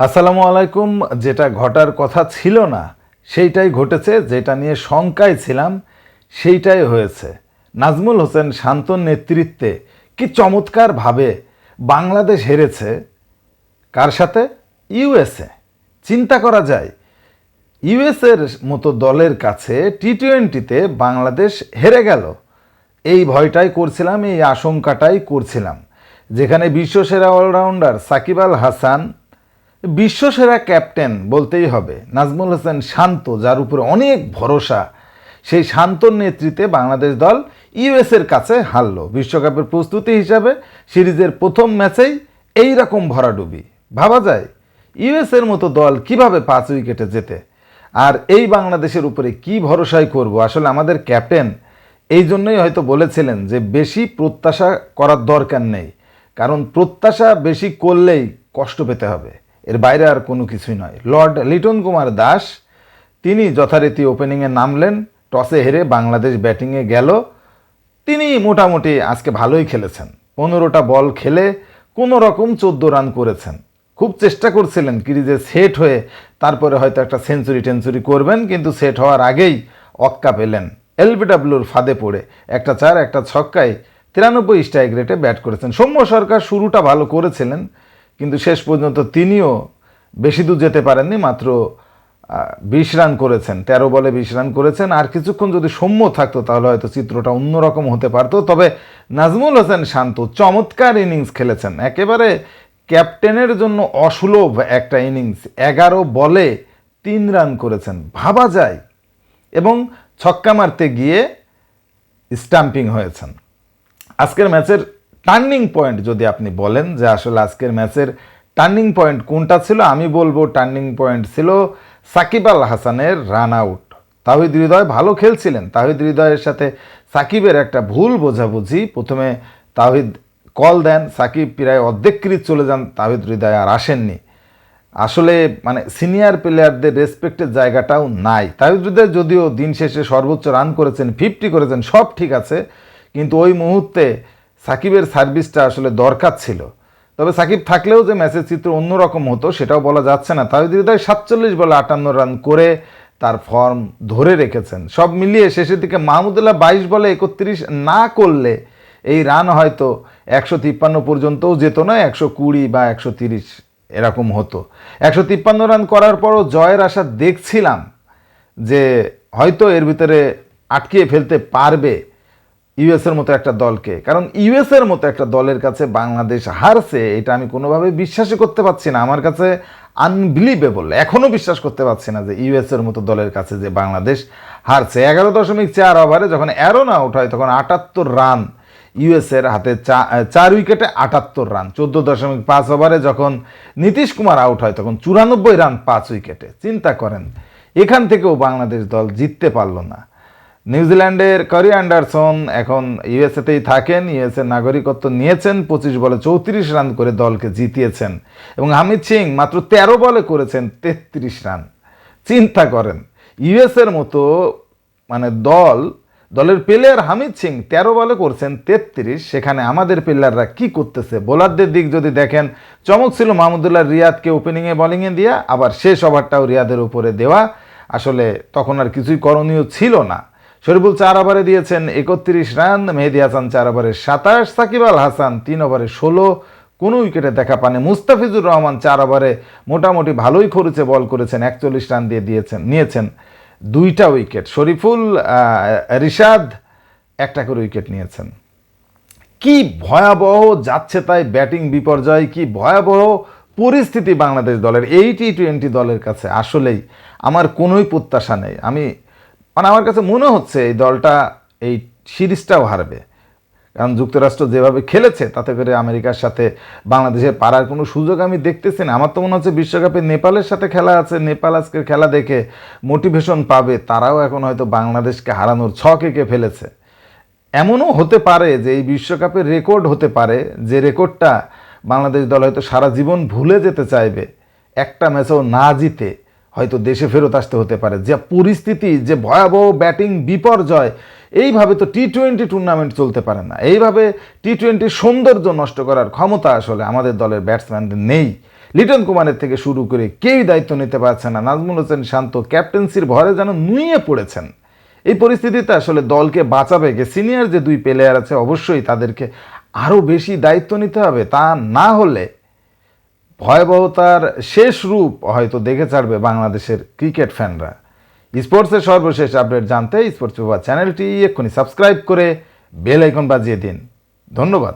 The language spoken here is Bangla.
আসসালামু আলাইকুম, যেটা ঘটার কথা ছিল না, সেইটাই ঘটেছে, যেটা নিয়ে শঙ্কায় ছিলাম, সেইটাই হয়েছে। নাজমুল হোসেন শান্তর নেতৃত্বে কি চমৎকারভাবে বাংলাদেশ হেরেছে, কার সাথে? ইউএসএ। চিন্তা করা যায় ইউএসের মতো দলের কাছে টি টোয়েন্টিতে বাংলাদেশ হেরে গেল। এই ভয়টাই করছিলাম, এই আশঙ্কাটাই করছিলাম। যেখানে বিশ্বসেরা অলরাউন্ডার সাকিব আল হাসান বিশ্বসেরা ক্যাপ্টেন বলতেই হবে। নাজমুল হোসেন শান্ত, যার উপরে অনেক ভরসা। সেই শান্তর নেতৃত্বে বাংলাদেশ দল ইউএসের কাছে হারল। বিশ্বকাপের প্রস্তুতি হিসাবে সিরিজের প্রথম ম্যাচেই এই রকম ভরাডুবি। ভাবা যায়, ইউএসের মতো দল কীভাবে পাঁচ উইকেটে যেতে আর এই বাংলাদেশের উপরে কি ভরসাই করব? আসলে আমাদের ক্যাপ্টেন এই জন্যই হয়তো বলেছিলেন যে বেশি প্রত্যাশা করার দরকার নেই। কারণ প্রত্যাশা বেশি করলেই কষ্ট পেতে হবে। এর বাইরে আর কোনো কিছুই নয়। লর্ড লিটন কুমার দাস, তিনি যথারীতি ওপেনিংয়ে নামলেন, টসে হেরে বাংলাদেশ ব্যাটিংয়ে গেল। তিনি মোটামুটি আজকে ভালোই খেলেছেন। পনেরোটা বল খেলে কোনো রকম চোদ্দ রান করেছেন। খুব চেষ্টা করছিলেন ক্রিজে সেট হয়ে তারপরে হয়তো একটা সেঞ্চুরি টেঞ্চুরি করবেন, কিন্তু সেট হওয়ার আগেই অক্কা পেলেন। এলবিডাব্লিউর ফাঁদে পড়ে একটা চার, একটা ছক্কায় তিরানব্বই স্ট্রাইক রেটে ব্যাট করেছেন। সৌম্য সরকার শুরুটা ভালো করেছিলেন কিন্তু শেষ পর্যন্ত তিনিও বেশি দূর যেতে পারেননি, মাত্র বিশ রান করেছেন, তেরো বলে বিশ রান করেছেন। আর কিছুক্ষণ যদি সৌম্য থাকতো, তাহলে হয়তো চিত্রটা অন্যরকম হতে পারতো। তবে নাজমুল হোসেন শান্ত চমৎকার ইনিংস খেলেছেন। একেবারে ক্যাপ্টেনের জন্য অসুলভ একটা ইনিংস। এগারো বলে তিন রান করেছেন। ভাবা যায়। এবং ছক্কা মারতে গিয়ে স্টাম্পিং হয়েছেন। আজকের ম্যাচের টার্নিং পয়েন্ট যদি আপনি বলেন যে আসলে আজকের ম্যাচের টার্নিং পয়েন্ট কোনটা ছিল, আমি বলব টার্নিং পয়েন্ট ছিল সাকিব আল হাসানের রান আউট তাহিদ হৃদয় ভালো খেলছিলেন। তাহিদ হৃদয়ের সাথে সাকিবের একটা ভুল বোঝাবুঝি। প্রথমে তাহিদ কল দেন, সাকিব প্রায় অর্ধেক চলে যান, তাহিদ হৃদয় আর আসেননি। আসলে মানে সিনিয়র প্লেয়ারদের রেসপেক্টের জায়গাটাও নাই। তাহিদ হৃদয় যদিও দিন শেষে সর্বোচ্চ রান করেছেন ফিফটি করেছেন, সব ঠিক আছে। কিন্তু ওই মুহূর্তে সাকিবের সার্ভিসটা আসলে দরকার ছিল। তবে সাকিব থাকলেও যে ম্যাচের চিত্র অন্যরকম হতো, সেটাও বলা যাচ্ছে না। তাহিদ হৃদয় সাতচল্লিশ বলে আটান্ন রান করে তার ফর্ম ধরে রেখেছেন। সব মিলিয়ে শেষের দিকে মাহমুদুল্লাহ বাইশ বলে একত্রিশ না করলে এই রান হয়তো একশো তিপ্পান্ন পর্যন্তও যেত না, একশো কুড়ি বা একশো তিরিশ এরকম হতো। একশো তিপ্পান্ন রান করার পরও জয়ের আশা দেখছিলাম যে হয়তো এর ভিতরে আটকিয়ে ফেলতে পারবে। ইউএসের মতো একটা দলকে। কারণ ইউএসের মতো একটা দলের কাছে বাংলাদেশ হারছে, এটা আমি কোনোভাবে বিশ্বাসই করতে পারছি না। আমার কাছে আনবিলিভেবল এখনও বিশ্বাস করতে পারছি না যে ইউএসের মতো দলের কাছে যে বাংলাদেশ হারছে। এগারো দশমিক চার ওভারে যখন অ্যারোন আউট হয়, তখন আটাত্তর রান ইউএসের হাতে চা চার উইকেটে আটাত্তর রান। চোদ্দ দশমিক পাঁচ ওভারে যখন নীতিশ কুমার আউট হয়, তখন চুরানব্বই রান, পাঁচ উইকেটে। চিন্তা করেন, এখান থেকেও বাংলাদেশ দল জিততে পারল না। নিউজিল্যান্ডের করি অ্যান্ডারসন এখন ইউএসএতেই থাকেন ইউএসএ নাগরিকত্ব নিয়েছেন, পঁচিশ বলে চৌত্রিশ রান করে দলকে জিতিয়েছেন। এবং হামিদ সিং মাত্র তেরো বলে করেছেন তেত্রিশ রান। চিন্তা করেন ইউএসের মতো মানে দল, দলের প্লেয়ার হামিদ সিং তেরো বলে করছেন তেত্রিশ, সেখানে আমাদের প্লেয়াররা কি করতেছে? বোলারদের দিক যদি দেখেন, চমক ছিল মাহমুদুল্লাহ রিয়াদকে ওপেনিংয়ে বলিংয়ে দিয়া, আবার শেষ ওভারটাও রিয়াদের উপরে দেওয়া। আসলে তখন আর কিছুই করণীয় ছিল না। শরীফুল চার ওভারে দিয়েছেন একত্রিশ রান, মেহেদি হাসান চার ওভারে সাতাশ, সাকিব আল হাসান তিন ওভারে ষোলো, কোনো উইকেটে দেখা পানে মুস্তাফিজুর রহমান চার ওভারে মোটামুটি ভালোই খরচে বল করেছেন, একচল্লিশ রান দিয়ে দিয়েছেন, নিয়েছেন দুইটা উইকেট। শরীফুল রিশাদ একটা করে উইকেট নিয়েছেন। কি ভয়াবহ যাচ্ছে তাই ব্যাটিং বিপর্যয়, কি ভয়াবহ পরিস্থিতি বাংলাদেশ দলের, এই টি টোয়েন্টি দলের কাছে। আসলেই আমার কোনোই প্রত্যাশা নেই। আমি মানে আমার কাছে মনে হচ্ছে এই দলটা এই সিরিজটাও হারবে। কারণ যুক্তরাষ্ট্র যেভাবে খেলেছে, তাতে করে আমেরিকার সাথে বাংলাদেশের পাড়ার কোনো সুযোগ আমি দেখতেছি না। আমার তো মনে হচ্ছে বিশ্বকাপে নেপালের সাথে খেলা আছে, নেপাল আজকের খেলা দেখে মোটিভেশন পাবে। তারাও এখন হয়তো বাংলাদেশকে হারানোর ছক এঁকে ফেলেছে। এমনও হতে পারে যে এই বিশ্বকাপের রেকর্ড হতে পারে, যে রেকর্ডটা বাংলাদেশ দল হয়তো সারা জীবন ভুলে যেতে চাইবে, একটা ম্যাচেও না জিতে। হয়তো দেশে ফেরত আসতে হতে পারে। যে পরিস্থিতি, যে ভয়াবহ ব্যাটিং বিপর্যয়, এইভাবে তো টি টোয়েন্টি টুর্নামেন্ট চলতে পারে না। এইভাবে টি টোয়েন্টির সৌন্দর্য নষ্ট করার ক্ষমতা আসলে আমাদের দলের ব্যাটসম্যানদের নেই। লিটন কুমারের থেকে শুরু করে কেউই দায়িত্ব নিতে পারছে না। নাজমুল হোসেন শান্ত ক্যাপ্টেন্সির ভরে যেন নুয়ে পড়েছেন। এই পরিস্থিতিতে আসলে দলকে বাঁচাবে কে? সিনিয়র যে দুই প্লেয়ার আছে, অবশ্যই তাদেরকে আরও বেশি দায়িত্ব নিতে হবে। তা না হলে ভয়াবহতার শেষ রূপ হয়তো দেখে ছাড়বে বাংলাদেশের ক্রিকেট ফ্যানরা। স্পোর্টসের সর্বশেষ আপডেট জানতে স্পোর্টস পেপার চ্যানেলটি এক্ষুনি সাবস্ক্রাইব করে বেল আইকন বাজিয়ে দিন। ধন্যবাদ।